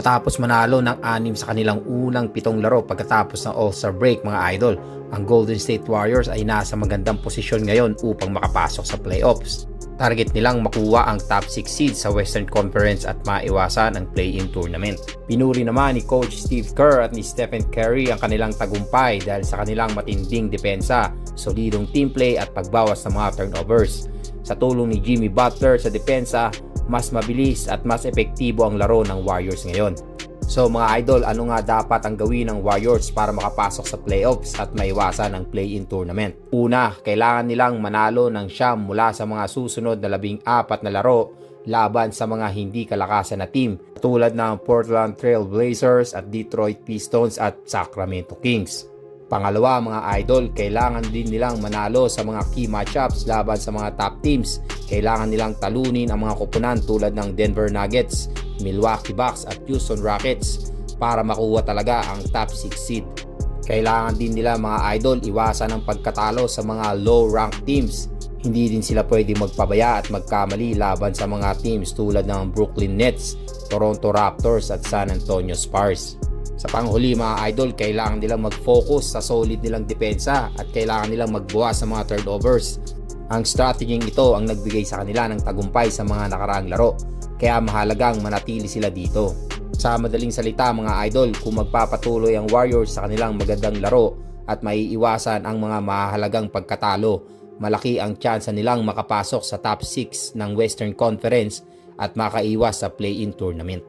matapos manalo ng anim sa kanilang unang pitong laro pagkatapos ng All-Star break mga idol. Ang Golden State Warriors ay nasa magandang posisyon ngayon upang makapasok sa playoffs. Target nilang makuha ang top 6 seed sa Western Conference at maiwasan ang play-in tournament. Pinuri naman ni Coach Steve Kerr at ni Stephen Curry ang kanilang tagumpay dahil sa kanilang matinding depensa, solidong team play at pagbawas ng mga turnovers. Sa tulong ni Jimmy Butler sa depensa, mas mabilis at mas epektibo ang laro ng Warriors ngayon. So mga idol, ano nga dapat ang gawin ng Warriors para makapasok sa playoffs at maiwasan ang play-in tournament? Una, kailangan nilang manalo ng siyam mula sa mga susunod na labing apat na laro laban sa mga hindi kalakasan na team tulad ng Portland Trail Blazers at Detroit Pistons at Sacramento Kings. Pangalawa mga idol, kailangan din nilang manalo sa mga key matchups laban sa mga top teams. Kailangan nilang talunin ang mga kupunan tulad ng Denver Nuggets, Milwaukee Bucks at Houston Rockets para makuha talaga ang top 6 seed. Kailangan din nila mga idol iwasan ang pagkatalo sa mga low-ranked teams. Hindi din sila pwede magpabaya at magkamali laban sa mga teams tulad ng Brooklyn Nets, Toronto Raptors at San Antonio Spurs. Sa panghuli mga idol, kailangan nilang mag-focus sa solid nilang depensa at kailangan nilang magbuwas sa mga turnovers. Ang strategying ito ang nagbigay sa kanila ng tagumpay sa mga nakaraang laro, kaya mahalagang manatili sila dito. Sa madaling salita mga idol, kung magpapatuloy ang Warriors sa kanilang magandang laro at maiiwasan ang mga mahalagang pagkatalo, malaki ang tsansa nilang makapasok sa top 6 ng Western Conference at makaiwas sa play-in tournament.